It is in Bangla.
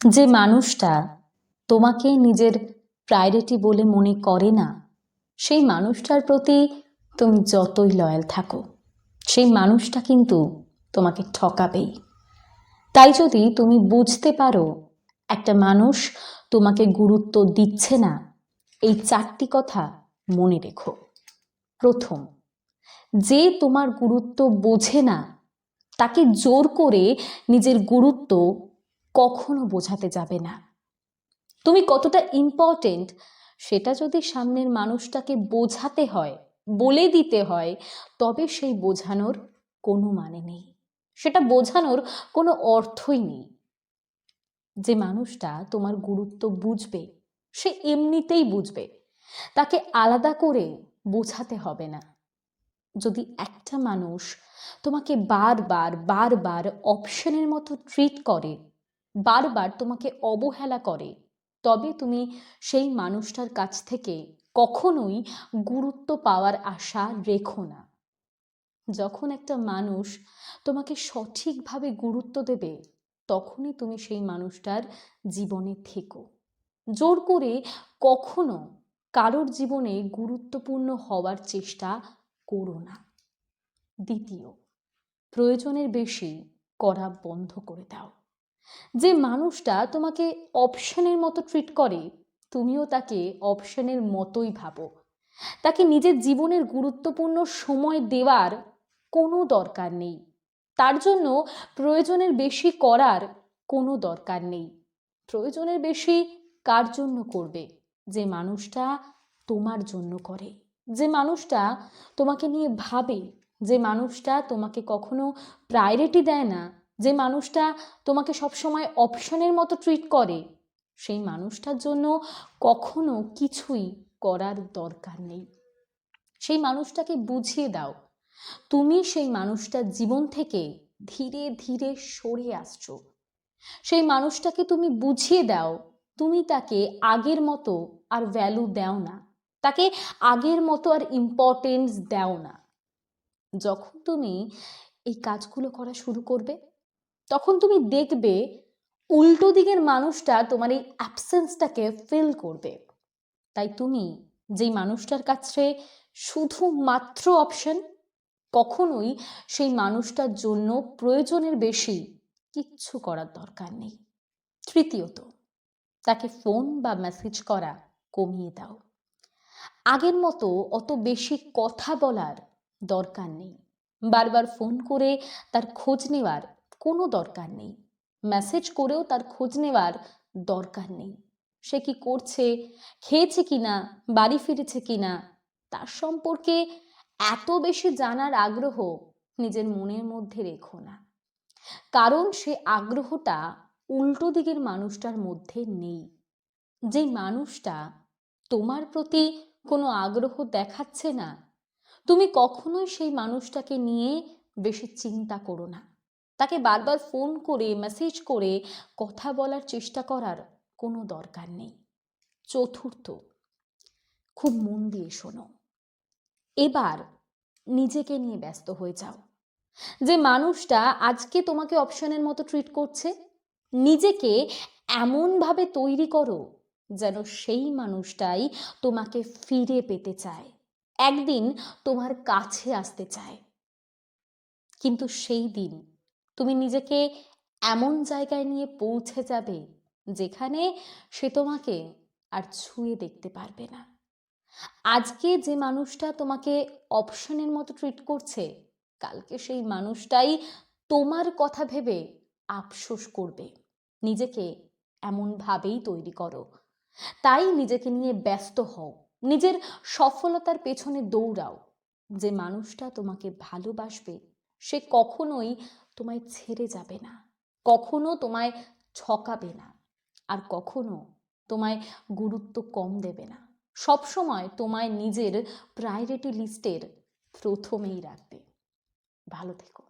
যে মানুষটা তোমাকে নিজের প্রায়োরিটি বলে মনে করে না, সেই মানুষটার প্রতি তুমি যতই লয়াল থাকো, সেই মানুষটা কিন্তু তোমাকে ঠকাবেই। তাই যদি তুমি বুঝতে পারো একটা মানুষ তোমাকে গুরুত্ব দিচ্ছে না, এই চারটি কথা মনে রেখো। প্রথম, যে তোমার গুরুত্ব বোঝে না, তাকে জোর করে নিজের গুরুত্ব কখনো বোঝাতে যাবে না। তুমি কতটা ইম্পর্টেন্ট সেটা যদি সামনের মানুষটাকে বোঝাতে হয়, বলে দিতে হয়, তবে সেই বোঝানোর কোনো মানে নেই। সেটা বোঝানোর কোনো অর্থই নেই। যে মানুষটা তোমার গুরুত্ব বুঝবে, সে এমনিতেই বুঝবে। তাকে আলাদা করে বোঝাতে হবে না। যদি একটা মানুষ তোমাকে বারবার বারবার অপশনের মতো ট্রিট করে বারবার তোমাকে অবহেলা করে, তবে তুমি সেই মানুষটার কাছ থেকে কখনোই গুরুত্ব পাওয়ার আশা রেখো না। যখন একটা মানুষ তোমাকে সঠিকভাবে গুরুত্ব দেবে, তখনই তুমি সেই মানুষটার জীবনে থেকো। জোর করে কখনো কারোর জীবনে গুরুত্বপূর্ণ হওয়ার চেষ্টা করো না। দ্বিতীয়, প্রয়োজনের বেশি করা বন্ধ করে দাও। যে মানুষটা তোমাকে অপশনের মতো ট্রিট করে, তুমিও তাকে অপশনের মতোই ভাবো। তাকে নিজের জীবনের গুরুত্বপূর্ণ সময় দেওয়ার কোনো দরকার নেই। তার জন্য প্রয়োজনের বেশি করার কোনো দরকার নেই। প্রয়োজনের বেশি কার জন্য করবে? যে মানুষটা তোমার জন্য করে। যে মানুষটা তোমাকে নিয়ে ভাবে। যে মানুষটা তোমাকে কখনো প্রায়োরিটি দেয় না। যে মানুষটা তোমাকে সবসময় অপশনের মতো ট্রিট করে, সেই মানুষটার জন্য কখনো কিছুই করার দরকার নেই। সেই মানুষটাকে বুঝিয়ে দাও, তুমি সেই মানুষটার জীবন থেকে ধীরে ধীরে সরে আসছো। সেই মানুষটাকে তুমি বুঝিয়ে দাও, তুমি তাকে আগের মতো আর ভ্যালু দাও না, তাকে আগের মতো আর ইম্পর্টেন্স দাও না। যখন তুমি এই কাজগুলো করা শুরু করবে তখন তুমি দেখবে উল্টো দিকের মানুষটা তোমার এই অ্যাবসেন্সটাকে ফিল করবে। তাই তুমি যেই মানুষটার কাছে শুধুমাত্র অপশন কখনোই সেই মানুষটার জন্য প্রয়োজনের বেশি কিচ্ছু করার দরকার নেই। তৃতীয়ত, তাকে ফোন বা মেসেজ করা কমিয়ে দাও। আগের মতো অত বেশি কথা বলার দরকার নেই। বারবার ফোন করে তার খোঁজ নেওয়ার কোনো দরকার নেই। মেসেজ করেও তার খোঁজ নেওয়ার দরকার নেই। সে কি করছে? খেয়েছে কিনা বাড়ি ফিরেছে কিনা তার সম্পর্কে এত বেশি জানার আগ্রহ নিজের মনের মধ্যে রেখো না। কারণ সে আগ্রহটা উল্টো দিকের মানুষটার মধ্যে নেই। যে মানুষটা তোমার প্রতি কোনো আগ্রহ দেখাচ্ছে না, তুমি কখনোই সেই মানুষটাকে নিয়ে বেশি চিন্তা করো না। তাকে বারবার ফোন করে মেসেজ করে কথা বলার চেষ্টা করার কোনো দরকার নেই। চতুর্থ, খুব মন দিয়ে শোনো। এবার নিজেকে নিয়ে ব্যস্ত হয়ে যাও। যে মানুষটা আজকে তোমাকে অপশনের মতো ট্রিট করছে, নিজেকে এমনভাবে তৈরি করো যেন সেই মানুষটাই তোমাকে ফিরে পেতে চায়। একদিন তোমার কাছে আসতে চায়। কিন্তু সেই দিন তুমি নিজেকে এমন জায়গায় নিয়ে পৌঁছে যাবে, যেখানে সে তোমাকে আর ছুঁয়ে দেখতে পারবে না। আজকে যে মানুষটা তোমাকে অপশনের মতো ট্রিট করছে, কালকে সেই মানুষটাই তোমার কথা ভেবে আফসোস করবে। নিজেকে এমনভাবেই তৈরি করো। তাই নিজেকে নিয়ে ব্যস্ত হও। নিজের সফলতার পেছনে দৌড়াও। যে মানুষটা তোমাকে ভালোবাসবে সে কখনোই তোমায় ছেড়ে যাবে না, কখনো তোমায় ছকাবে না আর কখনো তোমায় গুরুত্ব কম দেবে না। সবসময় তোমায় নিজের প্রায়োরিটি লিস্টের প্রথমেই রাখবে। ভালো থেকো।